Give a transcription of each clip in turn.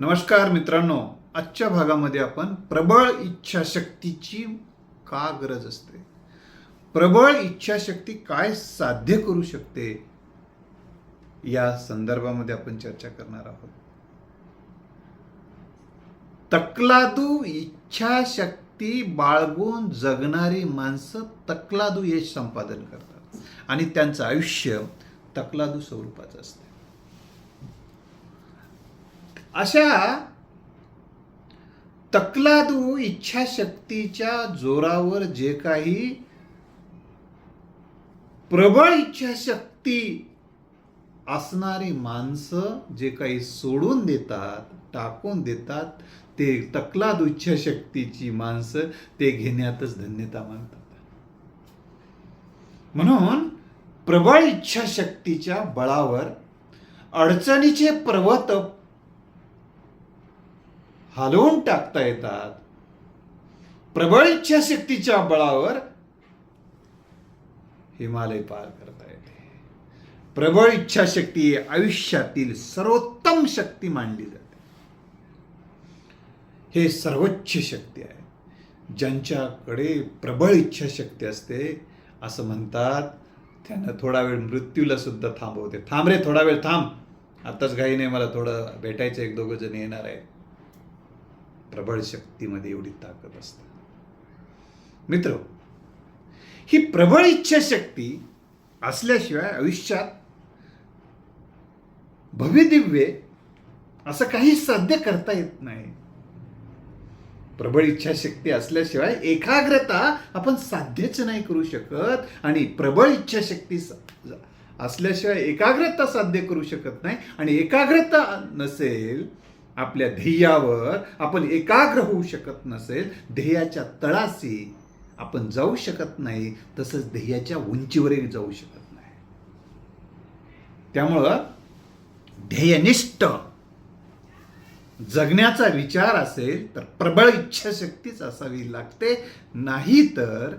नमस्कार मित्रांनो आजच्या भागामध्ये आपण प्रबळ इच्छाशक्तीची का गरज असते? प्रबळ इच्छाशक्ती काय साध्य करू शकते? या संदर्भामध्ये आपण चर्चा करणार आहोत. तकलादू इच्छाशक्ती बाळगून जगणारी माणसं तकलादू यश संपादन करतात. आणि त्यांचं आयुष्य तकलादू स्वरूपाचं असते. अशा तकलादू इच्छाशक्तीच्या जोरावर जे काही प्रबळ इच्छाशक्ती असणारी माणसं जे काही सोडून देतात टाकून देतात ते तकलाद इच्छाशक्तीची माणसं ते घेण्यातच धन्यता मानतात. म्हणून प्रबळ इच्छाशक्तीच्या बळावर अडचणीचे पर्वत हलवून टाकता येतात. प्रबळ इच्छाशक्तीच्या बळावर हिमालय पार करता येते. प्रबळ इच्छाशक्ती आयुष्यातील सर्वोत्तम शक्ती मानली जाते. हे सर्वोच्च शक्ती आहे. ज्यांच्याकडे प्रबळ इच्छाशक्ती असते असं म्हणतात त्यांना थोडा वेळ मृत्यूला सुद्धा थांबवते. थांब रे थोडा वेळ थांब. आताच घाई नाही मला थोडं भेटायचं एक दोघं जण येणार आहेत. प्रबळ शक्तीमध्ये एवढी ताकद असते. मित्र ही प्रबळ इच्छाशक्ती असल्याशिवाय आयुष्यात भव्य दिव्य असं काही साध्य करता येत नाही. प्रबळ इच्छाशक्ती असल्याशिवाय एकाग्रता आपण साध्यच नाही करू शकत आणि प्रबळ इच्छाशक्ती असल्याशिवाय एकाग्रता साध्य करू शकत नाही आणि एकाग्रता नसेल आपल्या ध्येयावर आपण एकाग्र होऊ शकत नसेल ध्येयाच्या तळाशी आपण जाऊ शकत नाही तसंच ध्येयाच्या उंचीवरही जाऊ शकत नाही. त्यामुळं ध्येयनिष्ठ जगण्याचा विचार असेल तर प्रबळ इच्छाशक्तीच असावी लागते नाही तर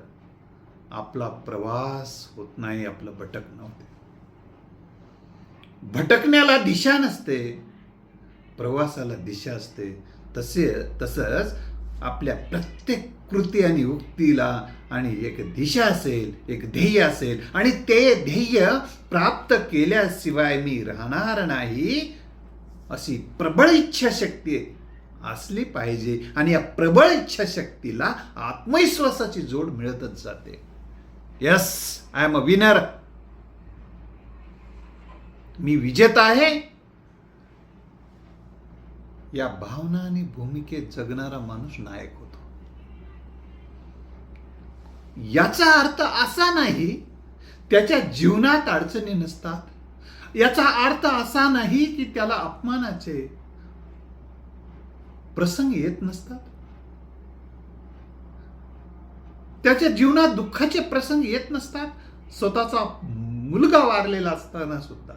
आपला प्रवास होत नाही आपलं भटकणं होते. भटकण्याला दिशा नसते. प्रवासाला दिशा असते. तसे तसंच आपल्या प्रत्येक कृती आणि उक्तीला आणि एक दिशा असेल एक ध्येय असेल आणि ते ध्येय प्राप्त केल्याशिवाय मी राहणार नाही अशी प्रबळ इच्छाशक्ती असली पाहिजे आणि या प्रबळ इच्छाशक्तीला आत्मविश्वासाची जोड मिळतच जाते. Yes I am a winner मी विजेता आहे. या भावना आणि भूमिकेत जगणारा माणूस नायक होतो. याचा अर्थ असा नाही त्याच्या जीवनात अडचणी नसतात. याचा अर्थ असा नाही की त्याला अपमानाचे प्रसंग येत नसतात. त्याच्या जीवनात दुःखाचे प्रसंग येत नसतात. स्वतःचा मुलगा वारलेला असताना सुद्धा.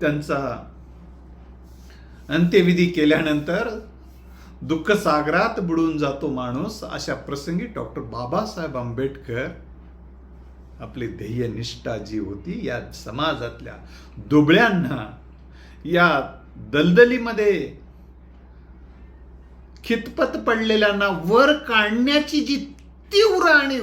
त्यांचा अंत्यविधी केल्यानंतर दुःख सागरात बुडून जातो माणूस. अशा प्रसंगी डॉक्टर बाबासाहेब आंबेडकर आपली ध्येयनिष्ठा जी होती या समाजातल्या दुबळ्यांना या दलदलीमध्ये खितपत पडलेल्यांना वर काढण्याची जी तीव्र आणि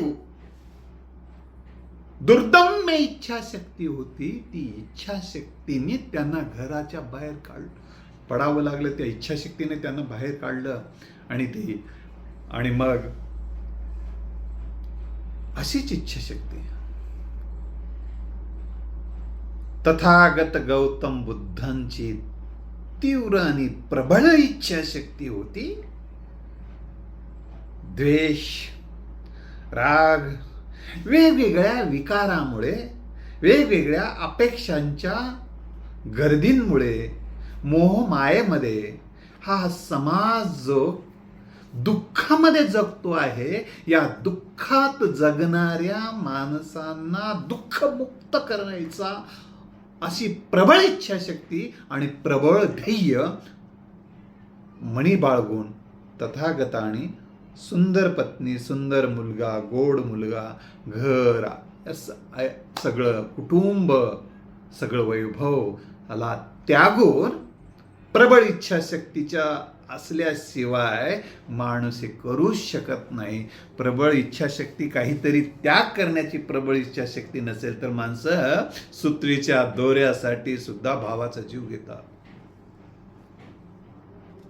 दुर्दम्य इच्छाशक्ती होती ती इच्छाशक्तीने त्यांना घराच्या बाहेर काढ पडावं लागलं त्या इच्छाशक्तीने त्यांना बाहेर काढलं आणि ते आणि मग अशीच इच्छाशक्ती. तथागत गौतम बुद्धांची तीव्र आणि प्रबळ इच्छाशक्ती होती. द्वेष राग वेगवेगळ्या विकारामुळे वेगवेगळ्या अपेक्षांच्या गर्दींमुळे मोहमायेमध्ये हा समाज जो दुःखामध्ये जगतो आहे या दुःखात जगणाऱ्या माणसांना दुःखमुक्त करायचा अशी प्रबळ इच्छाशक्ती आणि प्रबळ ध्येय मणी बाळगून तथागताने सुंदर पत्नी सुंदर मुलगा गोड मुलगा घर सगळं कुटुंब सगळं वैभव आला त्यागून प्रबळ इच्छाशक्तीच्या असल्याशिवाय माणूस हे करूच शकत नाही. प्रबळ इच्छाशक्ती काहीतरी त्याग करण्याची प्रबळ इच्छाशक्ती नसेल तर माणसं सुत्रीच्या दोऱ्यासाठी सुद्धा भावाचा जीव घेतात.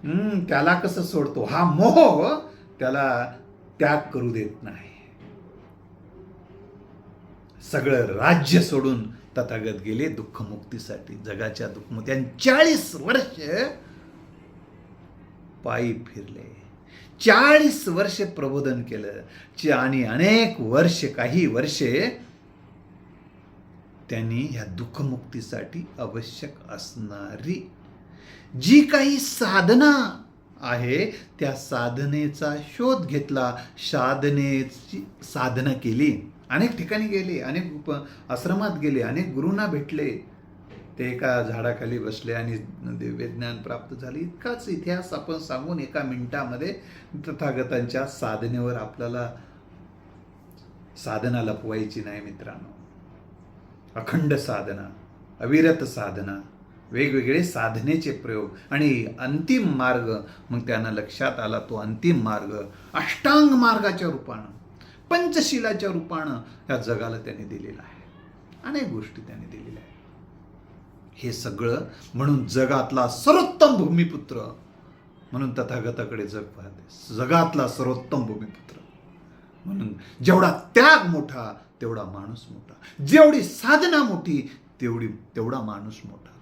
हम्म त्याला कसं सोडतो? हा मोह त्याला त्याग करू देत नाही. सगळं राज्य सोडून तथागत गेले दुःखमुक्तीसाठी. जगाच्या दुःखमुक्ती आणि चाळीस वर्ष पायी फिरले. चाळीस वर्ष प्रबोधन केलं. आणि अनेक वर्ष काही वर्षे त्यांनी ह्या दुःखमुक्तीसाठी आवश्यक असणारी जी काही साधना आहे त्या साधनेचा शोध घेतला. साधनेची साधना केली. अनेक ठिकाणी गेले अनेक उप- आश्रमात गेले अनेक गुरूंना भेटले. ते एका झाडाखाली बसले आणि दिव्यज्ञान प्राप्त झाले. इतकाच इतिहास आपण सांगून एका मिनिटामध्ये तथागतांच्या साधनेवर आपल्याला साधना लपवायची नाही मित्रांनो. अखंड साधना अविरत साधना वेगवेगळे साधनेचे प्रयोग आणि अंतिम मार्ग मग त्यांना लक्षात आला तो अंतिम मार्ग अष्टांग मार्गाच्या रूपानं. पंचशिलाच्या रूपानं ह्या जगाला त्यांनी दिलेलं आहे. अनेक गोष्टी त्यांनी दिलेल्या आहेत. हे सगळं म्हणून जगातला सर्वोत्तम भूमिपुत्र म्हणून तथागताकडे जग पाहते. जगातला सर्वोत्तम भूमिपुत्र म्हणून जेवढा त्याग मोठा तेवढा माणूस मोठा. जेवढी साधना मोठी तेवढी तेवढा माणूस मोठा.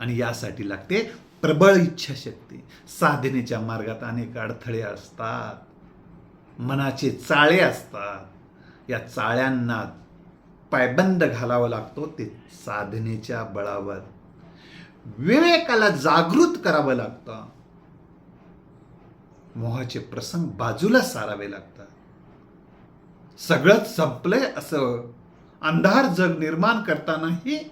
आणि यासाठी लागते प्रबळ इच्छाशक्ती. साधनेच्या मार्गात अनेक अडथळे असतात. मनाचे चाळे असतात. या चाळ्यांना पायबंद घालावा लागतो ते साधनेच्या बळावर. विवेकाला जागृत करावं लागतं. मोहाचे प्रसंग बाजूला सारावे लागतात. सगळंच संपलंय असं अंधार जग निर्माण करतानाही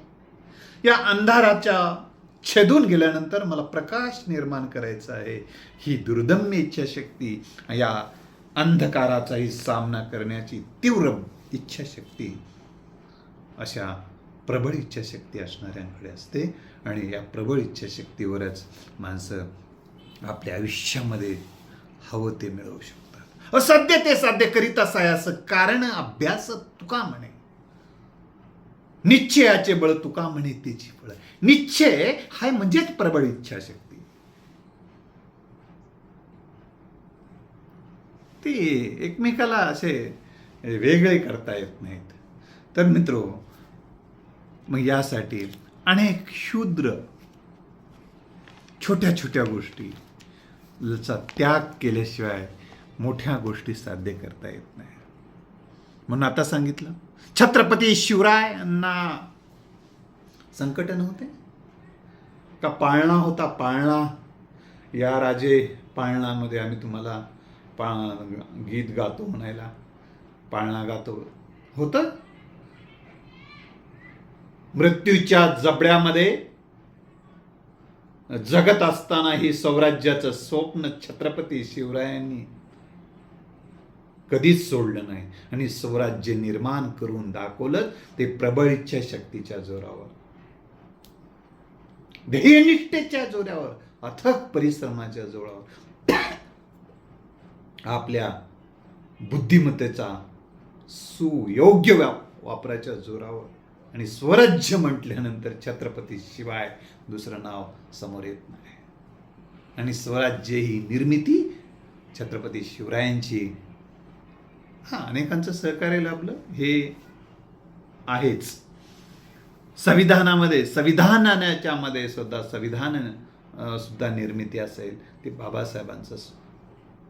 या अंधाराच्या छेदून गेल्यानंतर मला प्रकाश निर्माण करायचा आहे. ही दुर्दम्य इच्छाशक्ती या अंधकाराचाही सामना करण्याची तीव्र इच्छाशक्ती अशा प्रबळ इच्छाशक्ती असणाऱ्यांकडे असते. आणि या प्रबळ इच्छाशक्तीवरच माणसं आपल्या आयुष्यामध्ये हवं ते मिळवू शकतात. असाध्य ते साध्य करीत असाय असं कारण अभ्यास तुका म्हणे. निश्चयाचे बळ तुका म्हणे त्याची फळ. निश्चय हाय म्हणजेच प्रबळ इच्छाशक्ती. ती एकमेकाला असे वेगळे करता येत नाहीत. तर मित्रो मग यासाठी अनेक शूद्र छोट्या छोट्या गोष्टीचा त्याग केल्याशिवाय मोठ्या गोष्टी साध्य करता येत नाही. म्हणून आता सांगितलं छत्रपती शिवरायांना संकट नव्हते? का पाळणा होता पाळणा? या राजे पाळणामध्ये आम्ही तुम्हाला पा गीत गातो म्हणायला पाळणा गातो. होतं? मृत्यूच्या जबड्यामध्ये जगत असतानाही स्वराज्याचं स्वप्न छत्रपती शिवरायांनी कधीच सोडलं नाही. आणि स्वराज्य निर्माण करून दाखवलं ते प्रबळ इच्छा शक्तीच्या जोरावर. ध्येयनिष्ठेच्या जोरावर अथक परिश्रमाच्या जोरावर. आपल्या बुद्धिमत्तेचा सुयोग्य व्या वापराच्या जोरावर आणि स्वराज्य म्हटल्यानंतर छत्रपती शिवाय दुसरं नाव समोर येत नाही. आणि स्वराज्य ही निर्मिती छत्रपती शिवरायांची. हा अनेकांचं सहकार्य लाभलं. हे आहेच. संविधानामध्ये संविधानाच्या मध्ये सुद्धा संविधान सुद्धा निर्मिती असेल ते बाबासाहेबांचं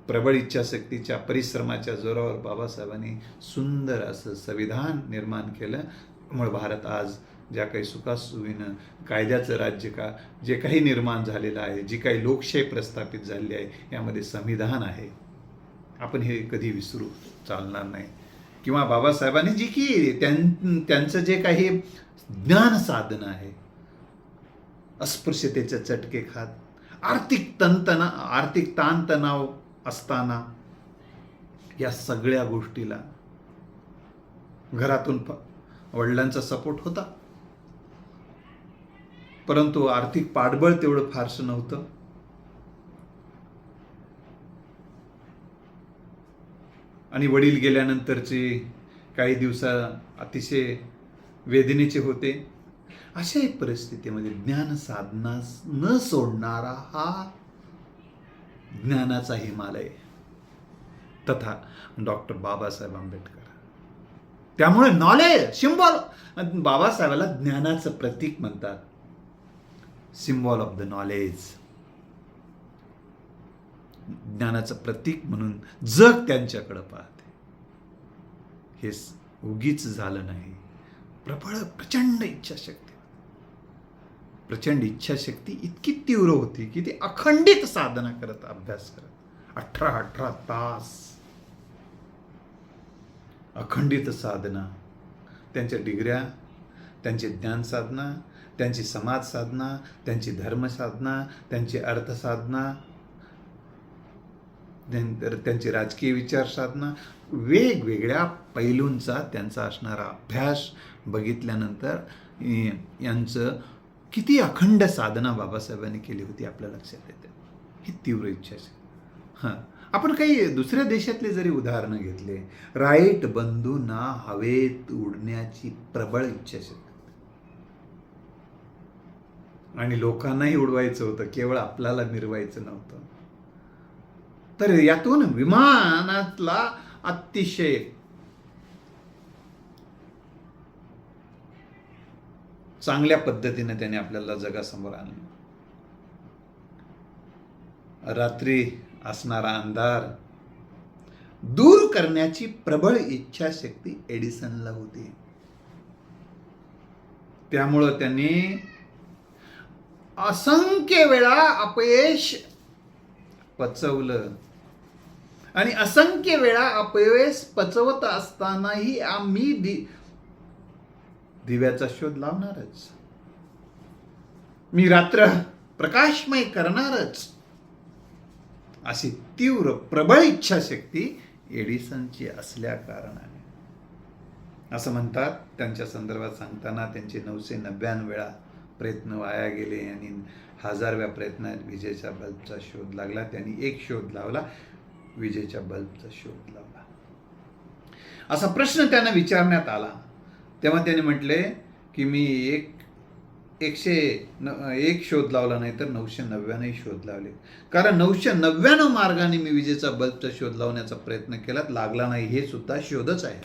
प्रबळ इच्छाशक्तीच्या परिश्रमाच्या जोरावर बाबासाहेबांनी सुंदर असं संविधान निर्माण केलं. त्यामुळे भारत आज ज्या काही सुखासुविनं कायद्याचं राज्य का जे काही निर्माण झालेलं आहे जी काही लोकशाही प्रस्थापित झालेली आहे यामध्ये संविधान आहे. आपण हे कधी विसरू चालणार नाही. किंवा बाबासाहेबांनी जी की त्यां त्यांचं जे काही ज्ञान साधन आहे अस्पृश्यतेचे चटके खात आर्थिक तंतना आर्थिक ताणतणाव असताना या सगळ्या गोष्टीला घरातून वडिलांचा सपोर्ट होता. परंतु आर्थिक पाठबळ तेवढं फारसं नव्हतं. आणि वडील गेल्यानंतरचे काही दिवसा अतिशय वेदनेचे होते. अशा एक परिस्थितीमध्ये ज्ञान साधना न सोडणारा हा ज्ञानाचा हिमालय. तथा डॉक्टर बाबासाहेब आंबेडकर. त्यामुळे नॉलेज सिम्बॉल बाबासाहेबाला ज्ञानाचं प्रतीक म्हणतात. सिम्बॉल ऑफ द नॉलेज ज्ञानाचं प्रतीक म्हणून जग त्यांच्याकडे पाहते. हे उगीच झालं नाही. प्रबळ प्रचंड इच्छाशक्ती. प्रचंड इच्छाशक्ती इतकी तीव्र होती की ती अखंडित साधना करत अभ्यास करत. अठरा अठरा तास. अखंडित साधना. त्यांच्या डिग्र्या त्यांची ज्ञान साधना त्यांची समाज साधना त्यांची धर्म साधना त्यांची अर्थ साधना त्यांची राजकीय विचार साधना वेगवेगळ्या पैलूंचा त्यांचा असणारा अभ्यास बघितल्यानंतर यांचं किती अखंड साधना बाबासाहेबांनी केली होती आपल्या लक्षात येते. ही तीव्र इच्छा आहे. हां. आपण काही दुसऱ्या देशातले जरी उदाहरणं घेतले राईट बंधूंना हवेत उडण्याची प्रबळ इच्छा असेल आणि लोकांनाही उडवायचं होतं केवळ आपल्याला मिरवायचं नव्हतं. तर यातून विमानातला अतिशय चांगल्या पद्धतीने त्याने आपल्याला जगासमोर आणलं. रात्री असणारा अंधार दूर करण्याची प्रबळ इच्छाशक्ती एडिसनला होती. त्यामुळं त्यांनी असंख्य वेळा अपयश पचवलं. आणि असंख्य वेळा अपयश पचवत असतानाही आम्ही दि दिव्याचा शोध लावणारच. मी रात्र प्रकाशमय करणारच. अशी तीव्र प्रबळ इच्छाशक्ती एडिसनची असल्या कारणाने. असं म्हणतात त्यांच्या संदर्भात सांगताना त्यांचे नऊशे नव्याण्णव वेळा प्रयत्न वाया गेले आणि हजारव्या प्रयत्नात विजेच्या बल्बचा शोध लागला. त्यांनी एक शोध लावला विजेच्या बल्बचा शोध लावला. असा प्रश्न त्यांना विचारण्यात आला. तेव्हा त्याने म्हटले की मी एक एकशे न एक शोध लावला नाही तर नऊशे नव्याण्णव शोध लावले. कारण नऊशे नव्याण्णव मार्गाने मी विजेचा बल्बचा शोध लावण्याचा प्रयत्न केला लागला नाही हे सुद्धा शोधच आहे.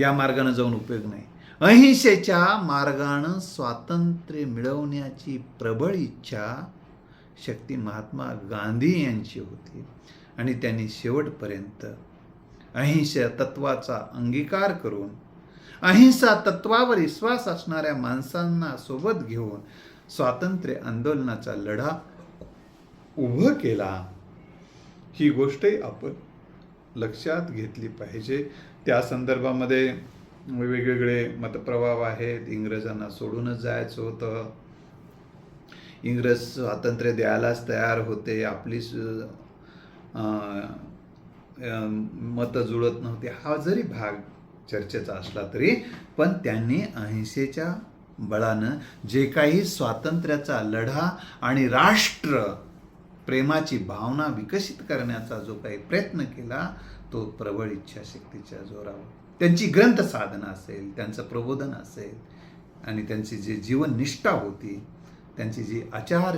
या मार्गाने जाऊन उपयोग नाही. अहिंसेच्या मार्गानं स्वातंत्र्य मिळवण्याची प्रबळ इच्छा शक्ती महात्मा गांधी यांची होती. आणि त्यांनी शेवटपर्यंत अहिंसा तत्वाचा अंगीकार करून अहिंसा तत्वावर विश्वास असणाऱ्या माणसांना सोबत घेऊन स्वातंत्र्य आंदोलनाचा लढा उभं केला. ही गोष्टही आपण लक्षात घेतली पाहिजे. त्या संदर्भामध्ये वेगवेगळे मतप्रभाव आहेत. इंग्रजांना सोडूनच जायचं होतं. इंग्रज स्वातंत्र्य द्यायलाच तयार होते. आपली स- मतं जुळत नव्हती. हा जरी भाग चर्चेचा असला तरी पण त्यांनी अहिंसेच्या बळानं जे काही स्वातंत्र्याचा लढा आणि राष्ट्र प्रेमाची भावना विकसित करण्याचा जो काही प्रयत्न केला तो प्रबळ इच्छाशक्तीच्या जोरावर. त्यांची ग्रंथ साधना असेल त्यांचं प्रबोधन असेल आणि त्यांची जी जीवननिष्ठा होती त्यांची जी आचार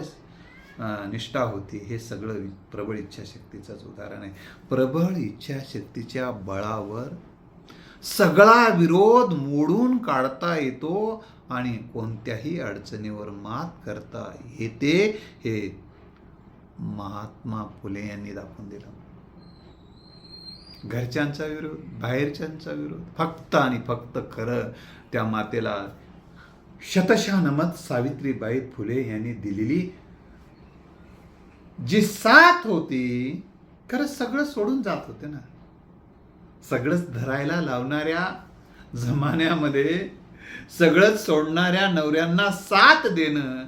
निष्ठा होती हे सगळं प्रबळ इच्छाशक्तीचंच उदाहरण आहे. प्रबळ इच्छाशक्तीच्या बळावर सगळा विरोध मोडून काढता येतो आणि कोणत्याही अडचणीवर मात करता येते हे महात्मा फुले यांनी दाखवून दिलं. घरच्यांचा विरोध बाहेरच्यांचा विरोध फक्त आणि फक्त खरं त्या मातेला शतशानमत सावित्रीबाई फुले यांनी दिलेली जी साथ होती खरं सगळं सोडून जात होते ना. सगळंच धरायला लावणाऱ्या जमान्यामध्ये सगळंच सोडणाऱ्या नवऱ्यांना साथ देणं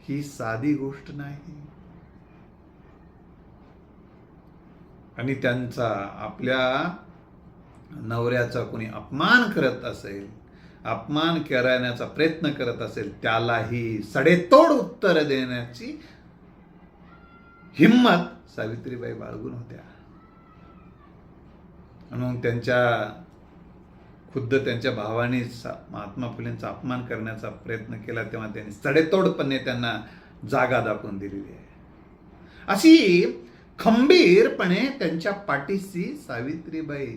ही साधी गोष्ट नाही. आणि त्यांचा आपल्या नवऱ्याचा कोणी अपमान करत असेल अपमान करण्याचा प्रयत्न करत असेल त्यालाही सडेतोड उत्तर देण्याची हिंमत सावित्रीबाई बाळगून होत्या. म्हणून त्यांच्या खुद्द त्यांच्या भावाने महात्मा फुलेंचा अपमान करण्याचा प्रयत्न केला तेव्हा त्यांनी सडेतोडपणे त्यांना जागा दाखवून दिलेली आहे. अशी खंबीरपणे त्यांच्या पाठीशी सावित्रीबाई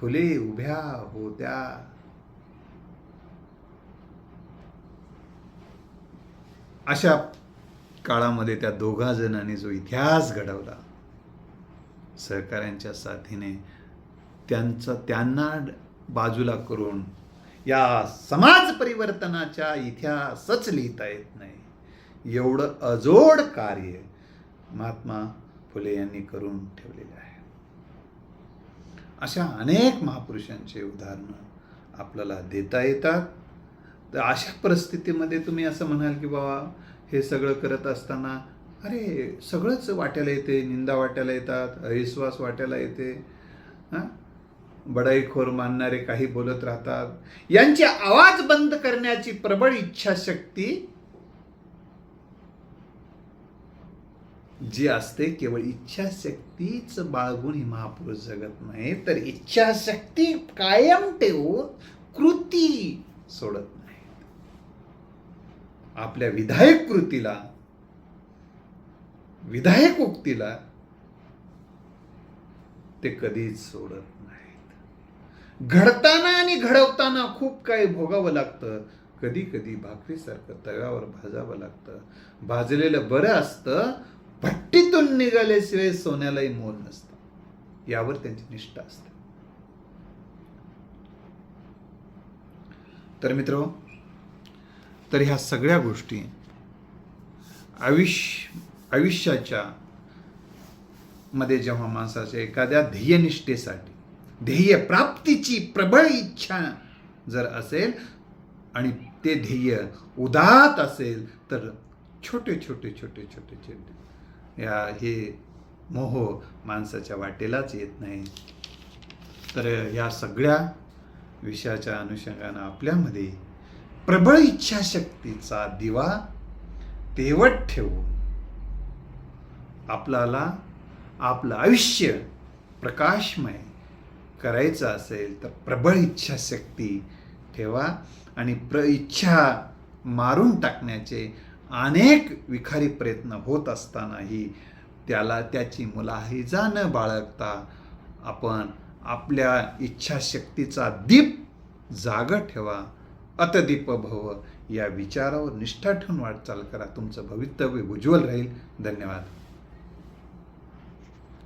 फुले उभ्या होत्या. अशा काळामध्ये त्या दोघा जणांनी जो इतिहास घडवला सहकाऱ्यांच्या साथीने त्यांचं त्यांना बाजूला करून या समाज परिवर्तनाच्या इतिहासच लिहिता येत नाही. एवढं अजोड कार्य महात्मा फुले यांनी करून ठेवलेले आहे. अशा अनेक महापुरुषांचे उदाहरणं आपल्याला देता येतात. तर अशा परिस्थितीमध्ये तुम्ही असं म्हणाल की बाबा हे सगळं करत असताना अरे सगळंच वाट्याला येते निंदा वाट्याला येतात अविश्वास वाट्याला येते. हां? बडाईखोर मानणारे काही बोलत राहतात. यांची आवाज बंद करण्याची प्रबळ इच्छाशक्ती जी असते केवळ इच्छाशक्तीच बाळगून हे महापुरुष जगत नाही. तर इच्छाशक्ती कायम ठेवून कृती सोडत आपल्या विधायक कृतीला विधायक उक्तीला ते कधीच सोडत नाहीत. घडताना आणि घडवताना खूप काही भोगावं लागतं. कधी कधी भाकरीसारखं तव्यावर भाजावं लागतं. भाजलेलं बरं असतं भट्टीतून निघाल्याशिवाय सोन्यालाही मोल नसतं. यावर त्यांची निष्ठा असते. तर मित्र तर ह्या सगळ्या गोष्टी आयुष्य आयुष्याच्या मध्ये जेव्हा माणसाच्या एखाद्या ध्येयनिष्ठेसाठी ध्येय प्राप्तीची प्रबळ इच्छा जर असेल आणि ते ध्येय उदात असेल तर छोटे छोटे छोटे छोटे छोटे या हे मोह माणसाच्या वाटेलाच येत नाही. तर या सगळ्या विषयाच्या अनुषंगानं आपल्यामध्ये प्रबळ इच्छाशक्तीचा दिवा तेवट ठेवून आपल्याला आपलं आयुष्य प्रकाशमय करायचं असेल तर प्रबळ इच्छाशक्ती ठेवा आणि प्र इच्छा मारून टाकण्याचे अनेक विखारी प्रयत्न होत असतानाही त्याला त्याची मुलाहिजा न बाळगता आपण आपल्या इच्छाशक्तीचा दीप जाग ठेवा. अतदीप भव या विचारावर निष्ठा ठेवून वाटचाल करा. तुमचं भवितव्य उज्ज्वल राहील. धन्यवाद.